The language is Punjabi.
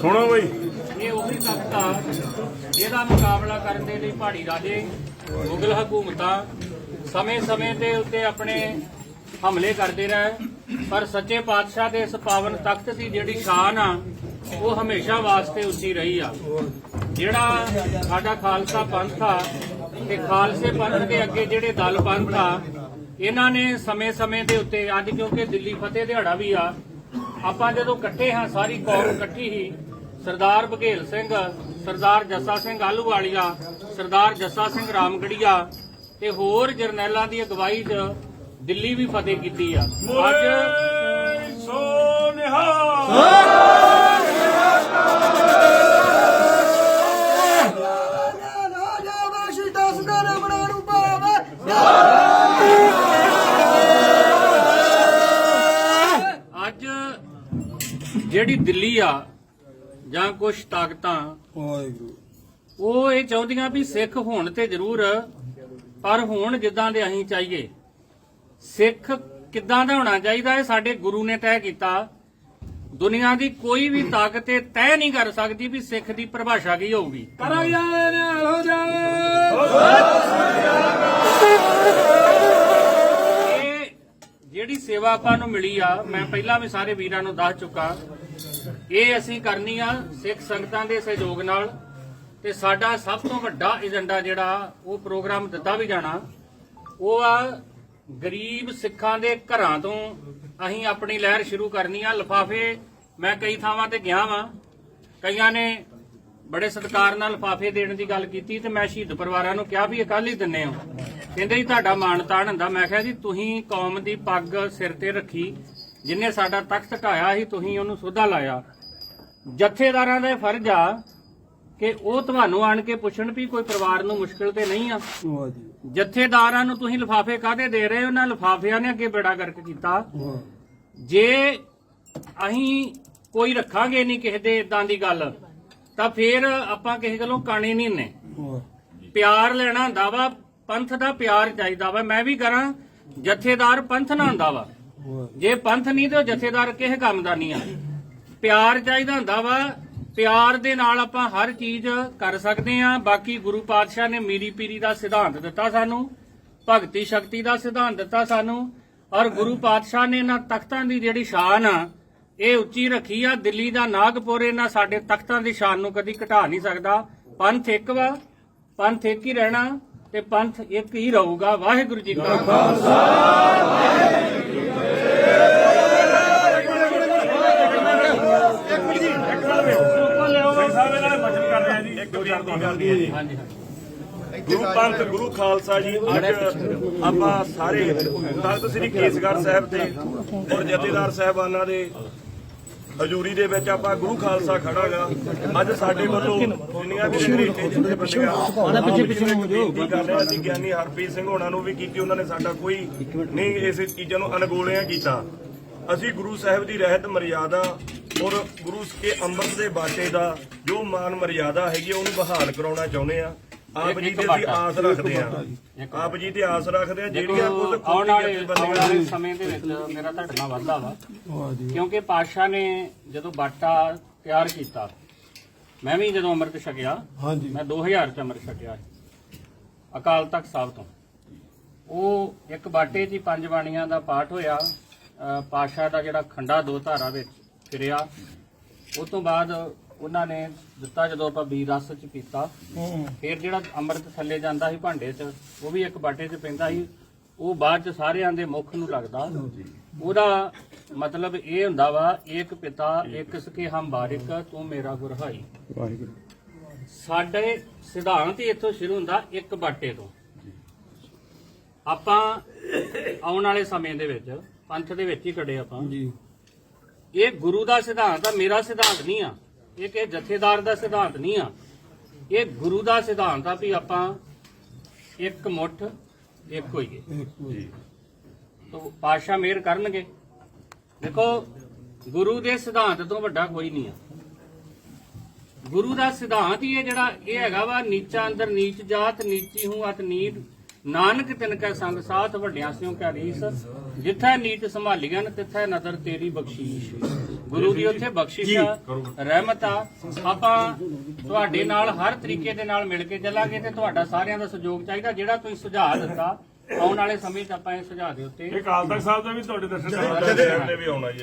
ਸੁਣੋ ਬਈ। ਇਹ ਉਹੀ ਤਖਤ ਆ। ਜਿਹਦਾ ਮੁਕਾਬਲਾ ਕਰਨ ਦੇ ਲਈ ਪਹਾੜੀ ਰਾਜੇ, ਮੁਗਲ ਹਕੂਮਤਾਂ ਸਮੇਂ-ਸਮੇਂ ਤੇ ਉੱਤੇ ਆਪਣੇ ਹਮਲੇ ਕਰਦੇ ਰਹੇ। ਪਰ ਸੱਚੇ ਪਾਤਸ਼ਾਹ ਦੇ ਇਸ ਪਾਵਨ ਤਖਤ ਦੀ ਜਿਹੜੀ ਸ਼ਾਨ ਆ, ਉਹ ਹਮੇਸ਼ਾ ਵਾਸਤੇ ਉੱਚੀ ਰਹੀ ਆ। ਜਿਹੜਾ ਸਾਡਾ ਖਾਲਸਾ ਪੰਥ ਆ, ਤੇ ਖਾਲਸੇ ਪੰਥ ਦੇ ਅੱਗੇ ਜਿਹੜੇ ਦਲ ਪੰਥ ਆ ਇਹਨਾਂ ਨੇ ਸਮੇਂ-ਸਮੇਂ ਦੇ ਉੱਤੇ, ਅੱਜ ਕਿਉਂਕਿ ਦਿੱਲੀ ਫਤਿਹ ਦਿਹਾੜਾ ਵੀ ਆ, ਆਪਾਂ ਜਦੋਂ ਇਕੱਠੇ ਹਾਂ, ਸਾਰੀ ਕੌਮ ਇਕੱਠੀ ਹੀ, ਸਰਦਾਰ ਬਘੇਲ ਸਿੰਘ, ਸਰਦਾਰ ਜੱਸਾ ਸਿੰਘ ਆਲੂਵਾਲੀਆ ਸਰਦਾਰ ਜੱਸਾ ਸਿੰਘ ਰਾਮਗੜੀਆ ਤੇ ਹੋਰ ਜਰਨੈਲਾਂ ਦੀ ਅਗਵਾਈ 'ਚ ਦਿੱਲੀ ਵੀ ਫਤਿਹ ਕੀਤੀ ਆ। ਅੱਜ ਸੋ ਜਿਹੜੀ ਦਿੱਲੀ ਆ ਜਾਂ ਕੁਝ ਤਾਕਤਾਂ ਉਹ ਇਹ ਚਾਹੁੰਦੀਆਂ ਵੀ ਸਿੱਖ ਹੋਣ ਤੇ ਜ਼ਰੂਰ ਪਰ ਹੋਣ ਜਿੱਦਾਂ ਦੇ ਅਸੀਂ ਚਾਹੀਏ। ਸਿੱਖ ਕਿੱਦਾਂ ਦਾ ਹੋਣਾ ਚਾਹੀਦਾ ਇਹ ਸਾਡੇ ਗੁਰੂ ਨੇ ਤੈਅ ਕੀਤਾ। ਦੁਨੀਆ ਦੀ ਕੋਈ ਵੀ ਤਾਕਤ ਇਹ ਤੈਅ ਨਹੀਂ ਕਰ ਸਕਦੀ ਵੀ ਸਿੱਖ ਦੀ ਪਰਿਭਾਸ਼ਾ ਕੀ ਹੋਊਗੀ। ਕਰਾ ਜਾਵੇ ਨਿਹਾਲ ਹੋ ਜਾਵੇ ਜਿਹੜੀ ਸੇਵਾ ਆਪਾਂ ਨੂੰ ਮਿਲੀ ਆ, ਮੈਂ ਪਹਿਲਾਂ ਵੀ ਸਾਰੇ ਵੀਰਾਂ ਨੂੰ ਦੱਸ ਚੁੱਕਾ, ਇਹ ਅਸੀਂ ਕਰਨੀ ਆ ਸਿੱਖ ਸੰਗਤਾਂ ਦੇ ਸਹਿਯੋਗ ਨਾਲ ਤੇ ਸਾਡਾ ਸਭ ਤੋਂ ਵੱਡਾ ਏਜੰਡਾ ਜਿਹੜਾ, ਉਹ ਪ੍ਰੋਗਰਾਮ ਦਿੱਤਾ ਵੀ ਜਾਣਾ, ਉਹ ਆ ਗਰੀਬ ਸਿੱਖਾਂ ਦੇ ਘਰਾਂ ਤੋਂ ਅਸੀਂ ਆਪਣੀ ਲਹਿਰ ਸ਼ੁਰੂ ਕਰਨੀ ਆ। ਲਫਾਫੇ ਮੈਂ ਕਈ ਥਾਵਾਂ ਤੇ ਗਿਆ ਵਾਂ, ਕਈਆਂ ਨੇ ਬੜੇ ਸਤਿਕਾਰ ਨਾਲ ਲਿਫਾਫੇ ਦੇਣ ਦੀ ਗੱਲ ਕੀਤੀ ਤੇ ਮੈਂ ਸ਼ਹੀਦ ਪਰਿਵਾਰਾਂ ਨੂੰ ਕਿਹਾ ਵੀ ਇਹ ਕੱਲ ਹੀ ਦਿੰਨੇ ਹੋ ਕਹਿੰਦੇ ਜੀ ਤੁਹਾਡਾ ਮਾਣ ਤਾਣ ਹੁੰਦਾ। ਮੈਂ ਕਿਹਾ ਜੀ ਤੁਸੀਂ ਕੌਮ ਦੀ ਪੱਗ ਸਿਰ ਤੇ ਰੱਖੀ ਜਿਨੇ ਸਾਡਾ ਤਖਤ ਢਾਇਆ ਸੀ ਤੁਸੀਂ ਉਹਨੂੰ ਸੋਧਾ ਲਾਇਆ। ਜਥੇਦਾਰਾਂ ਦਾ ਫਰਜ਼ ਆ ਕਿ ਉਹ ਤੁਹਾਨੂੰ ਆਣ ਕੇ ਪੁੱਛਣ ਵੀ ਕੋਈ ਪਰਿਵਾਰ ਨੂੰ ਮੁਸ਼ਕਲ ਤੇ ਨਹੀਂ ਆ। ਜਥੇਦਾਰਾਂ ਨੂੰ ਤੁਸੀਂ ਲਿਫਾਫੇ ਕਾਹਦੇ ਦੇ ਰਹੇ ਹੋ? ਉਹਨਾਂ ਲਿਫਾਫਿਆਂ ਨੇ ਅੱਗੇ ਬੇੜਾ ਗਰਕ ਕੀਤਾ। ਜੇ ਅਸੀਂ ਕੋਈ ਰੱਖਾਂਗੇ ਨਹੀਂ ਕਿਸੇ ਦੇ ਇਦਾਂ ਦੀ ਗੱਲ। ਤਾਂ ਫੇਰ ਆਪਾਂ ਕਿਸੇ ਗੱਲੋਂ ਕਾਣੇ ਨਹੀਂ ਨੇ ਪਿਆਰ ਲੈਣਾ ਹੁੰਦਾ ਵਾ ਪੰਥ ਦਾ ਪਿਆਰ ਚਾਹੀਦਾ ਵਾ। ਮੈਂ ਵੀ ਕਰਾਂ ਜਥੇਦਾਰ ਪੰਥ ਨਾ ਹੁੰਦਾ ਵਾ। ਜੇ ਪੰਥ ਨਹੀਂ ਤੇ ਜਥੇਦਾਰ ਕਿਸੇ ਕੰਮ ਦਾ ਨਹੀਂ ਆ। ਪਿਆਰ ਚਾਹੀਦਾ ਹੁੰਦਾ ਵਾ ਪਿਆਰ ਦੇ ਨਾਲ ਆਪਾਂ ਹਰ ਚੀਜ਼ ਕਰ ਸਕਦੇ ਆ ਬਾਕੀ ਗੁਰੂ ਪਾਤਸ਼ਾਹ ਨੇ ਮੀਰੀ ਪੀਰੀ ਦਾ ਸਿਧਾਂਤ ਦਿੱਤਾ ਸਾਨੂੰ ਭਗਤੀ ਸ਼ਕਤੀ ਦਾ ਸਿਧਾਂਤ ਦਿੱਤਾ ਸਾਨੂੰ ਔਰ ਗੁਰੂ ਪਾਤਸ਼ਾਹ ਨੇ ਇਹਨਾਂ ਤਖਤਾਂ ਦੀ ਜਿਹੜੀ ਸ਼ਾਨ ਆ ਇਹ ਉੱਚੀ ਰੱਖੀ ਆ, ਦਿੱਲੀ ਦਾ ਨਾਗਪੁਰ, ਇਹਨਾਂ ਸਾਡੇ ਤਖਤਾਂ ਦੀ ਸ਼ਾਨ ਨੂੰ ਕਦੀ ਘਟਾ ਨਹੀਂ ਸਕਦਾ। ਪੰਥ ਇੱਕ ਵਾ, ਪੰਥ ਇੱਕ ਹੀ ਰਹਿਣਾ ਤੇ ਪੰਥ ਇੱਕ ਹੀ ਰਹੂਗਾ। ਵਾਹਿਗੁਰੂ ਜੀ ਕਾ ਖਾਲਸਾ। ਸਿੰਘ ਜੀ ਇੱਕ ਬੇਨਤੀ ਗੁਰੂ ਪੰਥ, ਗੁਰੂ ਖਾਲਸਾ ਜੀ, ਅੱਜ ਆਪਾਂ ਸਾਰੇ ਤਖਤ ਸ੍ਰੀ ਕੇਸਗੜ੍ਹ ਸਾਹਿਬ ਤੇ ਔਰ ਜਥੇਦਾਰ ਸਾਹਿਬਾਨਾਂ ਦੇ ਹਜ਼ੂਰੀ ਦੇ ਵਿੱਚ ਆਪਾਂ ਗੁਰੂ ਖਾਲਸਾ ਖੜਾਗਾ ਅੱਜ ਸਾਡੇ ਵੱਲੋਂ ਦੁਨੀਆ ਦੇ ਬੰਦਿਆ ਉਹਨਾਂ ਪਿੱਛੇ ਪਿੱਛੇ ਹੋ ਜਾਓ ਕਰ ਰਿਹਾ ਸੀ ਗਿਆਨੀ ਹਰਪ੍ਰੀਤ ਸਿੰਘ ਹੋਣਾ ਨੂੰ ਵੀ ਕੀਤੀ ਉਹਨਾਂ ਨੇ ਸਾਡਾ ਕੋਈ ਨਹੀਂ ਇਸ ਚੀਜ਼ਾਂ ਨੂੰ ਅਨਗੋਲਿਆ ਕੀਤਾ। ਅਸੀਂ ਗੁਰੂ ਸਾਹਿਬ ਦੀ ਰਹਿਤ ਮਰਿਆਦਾ ਔਰ ਗੁਰੂ ਕੇ ਅੰਮ੍ਰਿਤ ਦੇ ਬਾਟੇ ਦਾ ਜੋ ਮਾਨ ਮਰਿਆਦਾ ਹੈਗੀ ਉਹਨੂੰ ਬਹਾਲ ਕਰਾਉਣਾ ਚਾਹੁੰਦੇ ਆ ਆਪ ਜੀ ਤੇ ਅਸੀਂ ਆਸ ਰੱਖਦੇ ਆ ਆਪ ਜੀ ਤੇ ਆਸ ਰੱਖਦੇ ਆ ਜਿਹੜੀਆਂ ਕੁਝ ਆਉਣ ਵਾਲੇ ਆਉਣ ਸਮੇਂ ਦੇ ਵਿੱਚ ਮੇਰਾ ਤੁਹਾਡੇ ਨਾਲ ਵਾਅਦਾ ਵਾ। ਕਿਉਂਕਿ ਪਾਤਸ਼ਾਹ ਨੇ ਜਦੋਂ ਬਾਟਾ ਤਿਆਰ ਕੀਤਾ ਮੈਂ ਵੀ ਜਦੋਂ ਅੰਮ੍ਰਿਤ ਛਕਿਆ ਹਾਂਜੀ। ਮੈਂ 2000 ਚ ਅੰਮ੍ਰਿਤ ਛਕਿਆ। ਅਕਾਲ ਤਖਤ ਸਾਹਿਬ ਤੋਂ। ਉਹ ਇੱਕ ਬਾਟੇ 'ਚ ਹੀ ਪੰਜ ਬਾਣੀਆਂ ਦਾ ਪਾਠ ਹੋਇਆ ਪਾਤਸ਼ਾਹ ਦਾ ਜਿਹੜਾ ਖੰਡਾ ਦੋ ਧਾਰਾ ਵਿੱਚ ਫਿਰਿਆ ਉਸ ਤੋਂ ਬਾਅਦ ਉਹਨਾਂ ਨੇ ਦਿੱਤਾ ਜਦੋਂ ਆਪਾਂ ਬੀਰ ਰਸ ਚ ਪੀਤਾ। ਫਿਰ ਜਿਹੜਾ ਅੰਮ੍ਰਿਤ ਥੱਲੇ ਜਾਂਦਾ ਸੀ ਭਾਂਡੇ 'ਚ ਉਹ ਵੀ ਇੱਕ ਬਾਟੇ 'ਚ ਪੈਂਦਾ ਸੀ। ਉਹ ਬਾਅਦ 'ਚ ਸਾਰਿਆਂ ਦੇ ਮੁਖ ਨੂੰ ਲੱਗਦਾ। ਉਹਦਾ ਮਤਲਬ ਇਹ ਹੁੰਦਾ ਵਾ ਇੱਕ ਪਿਤਾ ਇੱਕ ਸਕੇ ਹਮ ਬਾਰਿਕ ਤੂੰ ਮੇਰਾ ਗੁਰਹਾਈ। ਸਾਡੇ ਸਿਧਾਂਤ ਹੀ ਇੱਥੋਂ ਸ਼ੁਰੂ ਹੁੰਦਾ ਇੱਕ ਬਾਟੇ ਤੋਂ। ਆਪਾਂ ਆਉਣ ਵਾਲੇ ਸਮੇਂ ਦੇ ਵਿੱਚ ਪੰਥ ਦੇ ਵਿੱਚ ਹੀ ਖੜੇ ਆਪਾਂ। ਜੀ। ਇਹ ਗੁਰੂ ਦਾ ਸਿਧਾਂਤ ਆ ਮੇਰਾ ਸਿਧਾਂਤ ਨਹੀਂ ਆ। ਇਹ ਕਿ ਜਥੇਦਾਰ ਦਾ ਸਿਧਾਂਤ ਨਹੀਂ ਆ। ਇਹ ਗੁਰੂ ਦਾ ਸਿਧਾਂਤ ਆ ਵੀ ਆਪਾਂ ਇੱਕ ਮੁੱਠ ਇੱਕ ਹੋਈਏ। ਜੀ। ਤੋ ਪਾਸ਼ਾ ਮੇਰ ਕਰਨਗੇ। ਦੇਖੋ ਗੁਰੂ ਦੇ ਸਿਧਾਂਤ ਤੋਂ ਵੱਡਾ ਕੋਈ ਨਹੀਂ ਆ। ਗੁਰੂ ਦਾ ਸਿਧਾਂਤ ਹੀ ਇਹ ਜਿਹੜਾ ਇਹ ਹੈਗਾ ਵਾ ਨੀਚਾ ਅੰਦਰ ਨੀਚ ਜਾਤ ਨੀਚੀ ਹੂੰ ਅਤ ਨੀਚ ਨਾਨਕ ਤਿਨ ਕੈ ਸੰਗ ਸਾਥ ਵੱਡਿਆਂ ਸਿਓ ਕੈ ਰੀਸ ਜਿੱਥੈ ਨੀਤ ਸੰਭਾਲੀਆਂ ਤਿੱਥੈ ਨਦਰ ਤੇਰੀ ਬਖਸ਼ੀਸ਼। ਗੁਰੂ ਦੀ ਉੱਥੇ ਬਖਸ਼ਿਸ਼ ਆ ਰਹਿਮਤ ਆ। ਆਪਾਂ ਤੁਹਾਡੇ ਨਾਲ ਹਰ ਤਰੀਕੇ ਦੇ ਨਾਲ ਮਿਲ ਕੇ ਚੱਲਾਂਗੇ ਤੇ ਤੁਹਾਡਾ ਸਾਰਿਆਂ ਦਾ ਸਹਿਯੋਗ ਚਾਹੀਦਾ ਜਿਹੜਾ ਤੁਸੀਂ ਸੁਝਾਅ ਦਿੱਤਾ ਆਉਣ ਵਾਲੇ ਸਮੇਂ 'ਚ ਆਪਾਂ ਇਹ ਸੁਝਾਅ ਦੇ ਉੱਤੇ ਇਹ ਕਾਲ ਤਖਤ ਸਾਹਿਬ ਦਾ ਵੀ ਤੁਹਾਡੇ ਦਰਸ਼ਨ ਨੇ ਵੀ ਆਉਣਾ ਜੀ।